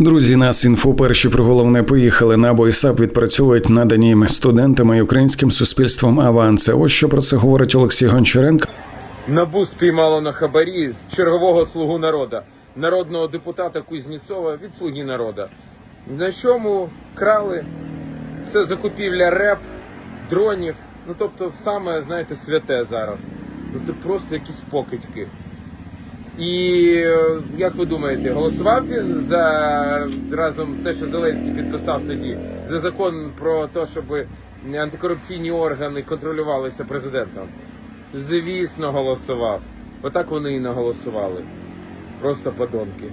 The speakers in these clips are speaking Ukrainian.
Друзі, нас інфо перші про головне поїхали на бойсап відпрацьовують надані студентами і українським суспільством аванси. Ось що про це говорить Олексій Гончаренко. Набу спіймало на хабарі чергового слугу народа, народного депутата Кузнєцова від слуги народа. На чому крали це закупівля реп, дронів. Ну тобто, саме знаєте, святе зараз. Ну це просто якісь покидьки. І е, як ви думаєте, голосував він за разом те, що Зеленський підписав тоді, за закон про те, щоб антикорупційні органи контролювалися президентом? Звісно, голосував. Отак вони і наголосували. Просто подонки.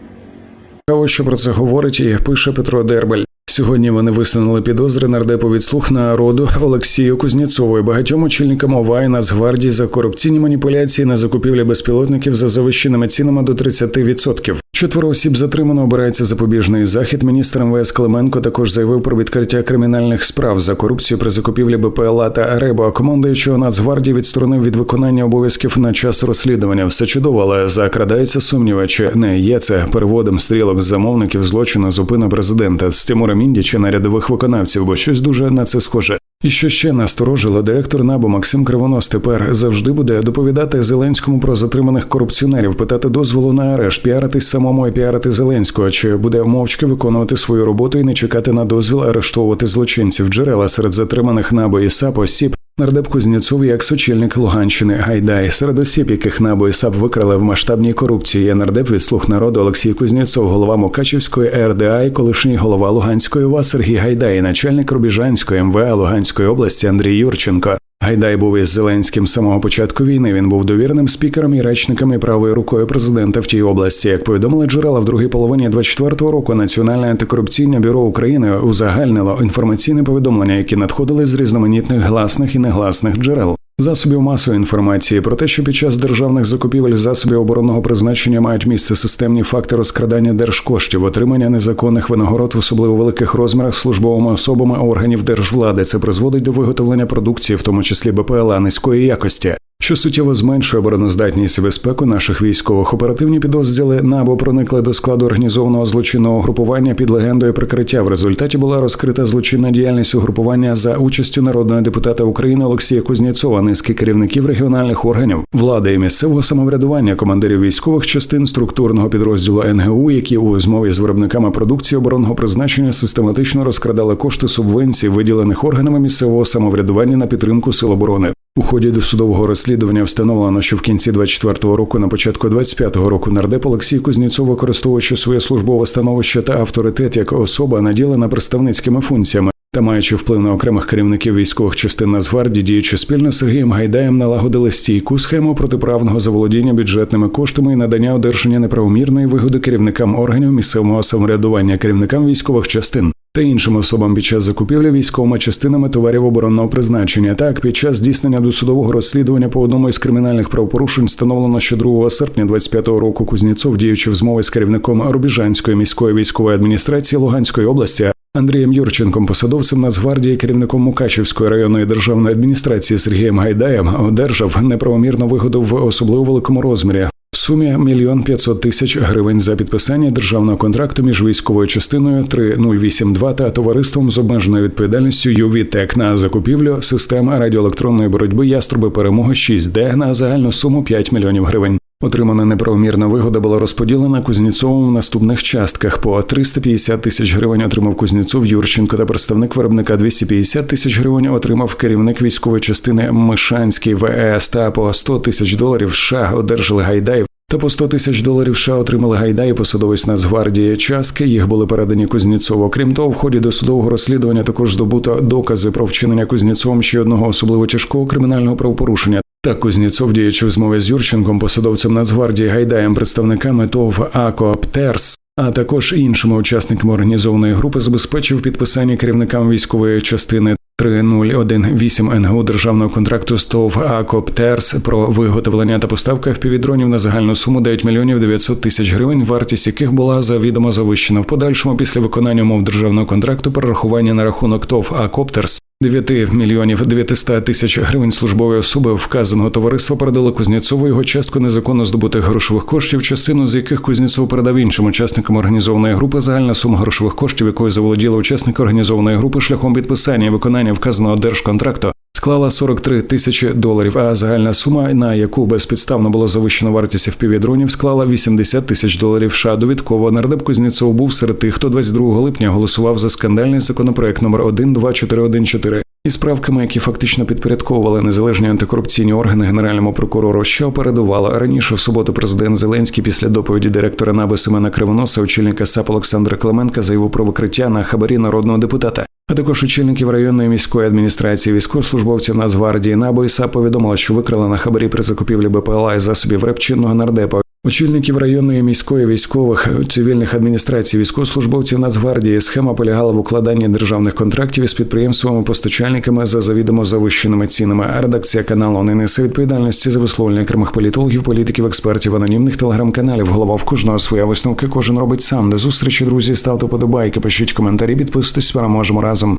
Ось що про це говорить і пише Петро Дербель. Сьогодні вони висунули підозри нардепу від слух народу Олексію Кузнєцову і багатьом очільникам ОВА і Нацгвардії за корупційні маніпуляції на закупівлі безпілотників за завищеними цінами до 30%. Четверо осіб затримано обирається запобіжний захід. Міністр МВС Клименко також заявив про відкриття кримінальних справ за корупцію при закупівлі БПЛА та РЕБО. Командуючого Нацгвардії відсторонив від виконання обов'язків на час розслідування. Все чудово, але закрадається сумніви, чи не є це переводом стрілок з замовників злочину зупина президента з Тимура Міндіча на рядових виконавців, бо щось дуже на це схоже. І що ще насторожило, директор НАБУ Максим Кривонос? Тепер завжди буде доповідати Зеленському про затриманих корупціонерів, питати дозволу на арешт, піаритись самому і піарити Зеленського, чи буде мовчки виконувати свою роботу і не чекати на дозвіл арештовувати злочинців. Джерела серед затриманих НАБУ і САП осіб Нардеп Кузнєцов як сочільник Луганщини Гайдай, серед осіб, яких НАБУ і САП викрали в масштабній корупції, є нардеп від слуг народу Олексій Кузнєцов, голова Мукачівської РДА і колишній голова Луганської УВА Сергій Гайдай, начальник Рубіжанської МВА Луганської області Андрій Юрченко. Гайдай був із Зеленським з самого початку війни. Він був довірним спікером і речником і правою рукою президента в тій області. Як повідомили джерела в другій половині 24-го року, Національне антикорупційне бюро України узагальнило інформаційне повідомлення, які надходили з різноманітних гласних і негласних джерел. Засобів масової інформації про те, що під час державних закупівель засобів оборонного призначення мають місце системні факти розкрадання держкоштів, отримання незаконних винагород в особливо великих розмірах службовими особами органів держвлади. Це призводить до виготовлення продукції, в тому числі БПЛА низької якості. Що суттєво зменшує обороноздатність безпеку наших військових оперативні підрозділи НАБО проникли до складу організованого злочинного групування під легендою прикриття. В результаті була розкрита злочинна діяльність угрупування за участю народного депутата України Олексія Кузнєцова, низки керівників регіональних органів влади і місцевого самоврядування, командирів військових частин структурного підрозділу НГУ, які у змові з виробниками продукції оборонного призначення систематично розкрадали кошти субвенцій, виділених органами місцевого самоврядування на підтримку сил оборони. У ході досудового розслідування встановлено, що в кінці 24-го року, на початку 25-го року, нардеп Олексій Кузнєцов, використовуючи своє службове становище та авторитет як особа, наділена представницькими функціями та маючи вплив на окремих керівників військових частин Нацгвардії, діючи спільно з Сергієм Гайдаєм, налагодили стійку схему протиправного заволодіння бюджетними коштами і надання одержання неправомірної вигоди керівникам органів місцевого самоврядування, керівникам військових частин та іншим особам під час закупівлі військовими частинами товарів оборонного призначення. Так, під час здійснення досудового розслідування по одному із кримінальних правопорушень встановлено, що 2 серпня 25-го року Кузнєцов, діючи в змови з керівником Рубіжанської міської військової адміністрації Луганської області. Андрієм Юрченком, посадовцем Нацгвардії, керівником Мукачівської районної державної адміністрації Сергієм Гайдаєм, одержав неправомірну вигоду в особливо великому розмірі сумі мільйон п'ятсот тисяч гривень за підписання державного контракту між військовою частиною 3082 та товариством з обмеженою відповідальністю ЮВІТЕК на закупівлю систем радіоелектронної боротьби яструби перемоги 6D на загальну суму 5 мільйонів гривень. Отримана неправомірна вигода була розподілена Кузнєцовим в наступних частках. По 350 тисяч гривень отримав Кузнєцов Юрченко та представник виробника 250 тисяч гривень отримав керівник військової частини Мишанський ВС та по 100 тисяч доларів США одержали Гайдаєв. Та по 100 тисяч доларів США отримали Гайдай і посадовець Нацгвардії. Частки їх були передані Кузнєцову. Крім того, в ході досудового розслідування також здобуто докази про вчинення Кузнєцовим ще одного особливо тяжкого кримінального правопорушення. Так, Кузнєцов, діючи в змові з Юрченком, посадовцем Нацгвардії Гайдаєм, представниками ТОВ АКОПТЕРС, а також іншими учасниками організованої групи, забезпечив підписання керівникам військової частини 3018 НГУ державного контракту з ТОВ АКОПТЕРС про виготовлення та поставку впівдронів на загальну суму 9 мільйонів 900 тисяч гривень, вартість яких була завідомо завищена. В подальшому після виконання умов державного контракту перерахування на рахунок ТОВ АКОПТЕРС 9 мільйонів 900 тисяч гривень службової особи вказаного товариства передали Кузнєцову його частку незаконно здобутих грошових коштів, частину з яких Кузнєцов передав іншим учасникам організованої групи. Загальна сума грошових коштів, якою заволоділи учасники організованої групи шляхом підписання і виконання вказаного держконтракту. Склала 43 тисячі доларів, а загальна сума, на яку безпідставно було завищено вартість FPV-дронів, склала 80 тисяч доларів. США довідково нардеп Кузнєцов був серед тих, хто 22 липня голосував за скандальний законопроект номер 12414 із правками, які фактично підпорядковували незалежні антикорупційні органи генеральному прокурору, що передувало раніше в суботу. Президент Зеленський після доповіді директора НАБИ Семена Кривоноса, очільника САП Олександра Клименка заявив про викриття на хабарі народного депутата. А також очільників районної міської адміністрації військовослужбовців Нацгвардії НАБУ і САП повідомили, що викрали на хабарі при закупівлі БПЛА і засобів репчинного нардепа. Очільників районної міської військових цивільних адміністрацій військовослужбовців Нацгвардії схема полягала в укладанні державних контрактів із підприємствами постачальниками за завідомо завищеними цінами. Редакція каналу не несе відповідальності за висловлення окремих політологів, політиків, експертів, анонімних телеграм-каналів. Голова в кожного своя висновки. Кожен робить сам. До зустрічі, друзі. Ставте подобайки, пишіть коментарі, підписуйтесь. Переможемо разом.